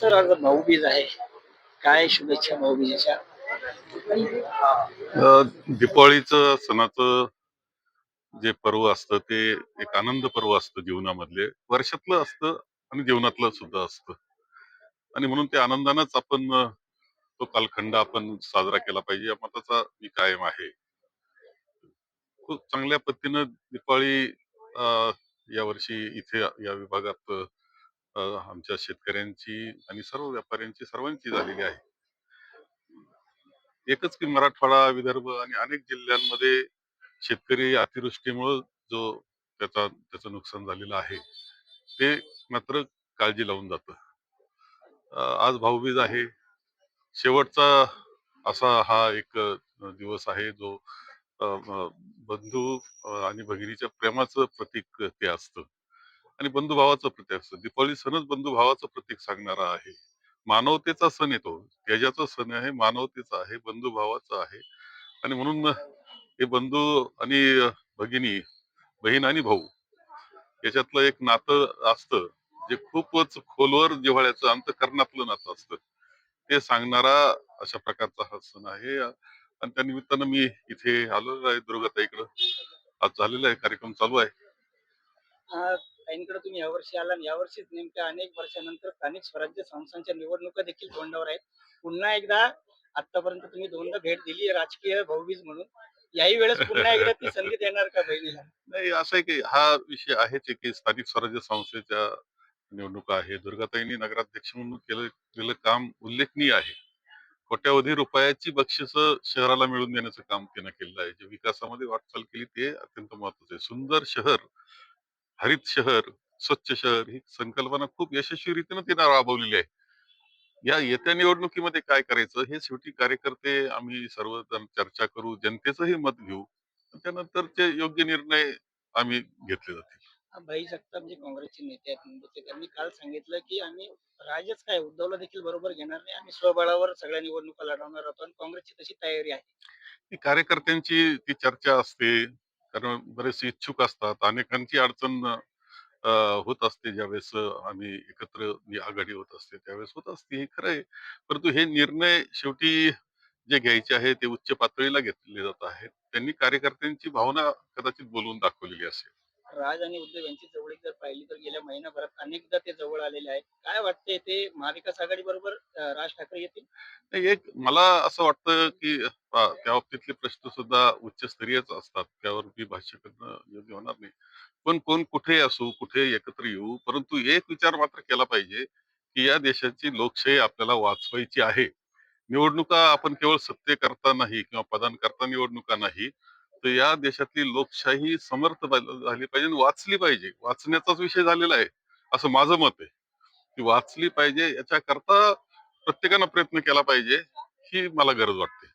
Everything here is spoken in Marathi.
सर आज भाऊबीज आहे. काय शुभेच्छा भाऊबीजेच्या? अ, सणाचं जे पर्व असतं ते एक आनंद पर्व असतं जीवनामधले. वर्षातलं असतं आणि जीवनातलं सुद्धा असतं. आणि म्हणून ते आनंदानंच आपण तो कालखंड आपण साजरा केला पाहिजे. या मताचा मी कायम आहे. खूप चांगल्या पद्धतीनं दिपावळी या वर्षी इथे या विभागात अ, आमच्या शेतकऱ्यांची आणि सर्व व्यापाऱ्यांची सर्वांची झालेली आहे. एकच की मराठवाडा विदर्भ आणि अनेक जिल्ह्यांमध्ये शेतकरी अतिवृष्टीमुळं जो त्याचा त्याचं नुकसान झालेलं आहे ते मात्र काळजी लावून जातं. आज भाऊबीज आहे. शेवटचा असा हा एक दिवस आहे जो बंधू आणि भगिनीच्या प्रेमाचं प्रतीक ते असतं. आणि बंधुभावाचं प्रतीक असतं. दीपावली सणच बंधुभावाचं प्रतीक सांगणारा आहे. मानवतेचा सण येतो. त्याच्याचा सण आहे मानवतेचा आहे बंधुभावाचा आहे. आणि म्हणून हे बंधू आणि भगिनी बहीण आणि भाऊ याच्यातलं एक नातं असतं जे खूपच खोलवर जिव्हाळ्याचं अंतकरणातलं नातं असतं. ते सांगणारा अशा प्रकारचा हा सण आहे. आणि त्या निमित्तानं मी इथे आलेलो आहे दुर्गाताईकडं. आज झालेला आहे कार्यक्रम चालू आहे. ताईंकडे तुम्ही यावर्षी आला आणि यावर्षीच नेमक्या अनेक वर्षानंतर स्थानिक स्वराज्य संस्थांच्या निवडणुका देखील तोंडावर आहेत. पुन्हा एकदा आतापर्यंत तुम्ही दोनदा भेट दिली राजकीय भाऊबीज म्हणून. याही वेळेस पुन्हा एकदा ती संधी देणार का बहिणीला? नाही असं आहे की हा विषय आहेच आहे की स्थानिक स्वराज्य संस्थेच्या निवडणुका आहे दुर्गाताईंनी नगराध्यक्ष म्हणून केलं केलेलं काम उल्लेखनीय आहे. कोट्यावधी रुपयाची बक्षिस शहराला मिळवून देण्याचं काम त्यानं केलेलं आहे. जे विकासामध्ये वाटचाल केली ते अत्यंत महत्वाचं आहे. सुंदर शहर हरित शहर स्वच्छ शहर ही संकल्पना खूप यशस्वीरीतीनं तिनं राबवलेली आहे. या येत्या निवडणुकीमध्ये काय करायचं हे शेवटी कार्यकर्ते आम्ही सर्वजण चर्चा करू जनतेचंही मत घेऊ. त्यानंतरचे योग्य निर्णय आम्ही घेतले जातील. भाई जगताप जे काँग्रेसचे नेते आहेत. त्यांनी काल सांगितलं की आम्ही राजच काय उद्धवला देखील बरोबर घेणार नाही. आम्ही स्वबळावर सगळ्या निवडणुका लढवणार आहोत आणि काँग्रेसची तशी तयारी आहे. ती कार्यकर्त्यांची ती चर्चा असते. कारण बरेचसे इच्छुक असतात अनेकांची अडचण होत असते ज्यावेळेस आम्ही एकत्र आघाडी होत असते त्यावेळेस होत असते हे खरं आहे. परंतु हे निर्णय शेवटी जे घ्यायचे आहे ते उच्च पातळीला घेतले जात आहेत. त्यांनी कार्यकर्त्यांची भावना कदाचित बोलवून दाखवलेली असेल. राज आणि उद्धव यांची जवळीक जर पाहिली तर गेल्या महिनाभरात अनेकदा ते जवळ आलेले आहेत. काय वाटते ते महाविकास आघाडी बरोबर राज ठाकरे येतील? एक मला असं वाटतं की त्या बाबतीतले प्रश्न सुद्धा उच्चस्तरीयच असतात. त्यावर मी भाष्य करणं योग्य होणार नाही. पण कोण कुठे असू कुठे एकत्र येऊ परंतु एक विचार मात्र केला पाहिजे की या देशाची लोकशाही आपल्याला वाचवायची आहे. निवडणुका आपण केवळ सत्तेकरता नाही किंवा पदांकरता निवडणुका नाही तर या देशातली लोकशाही समर्थ झाली पाहिजे आणि वाचली पाहिजे. वाचण्याचाच विषय झालेला आहे असं माझं मत आहे. ती वाचली पाहिजे याच्याकरता प्रत्येकानं प्रयत्न केला पाहिजे ही मला गरज वाटते.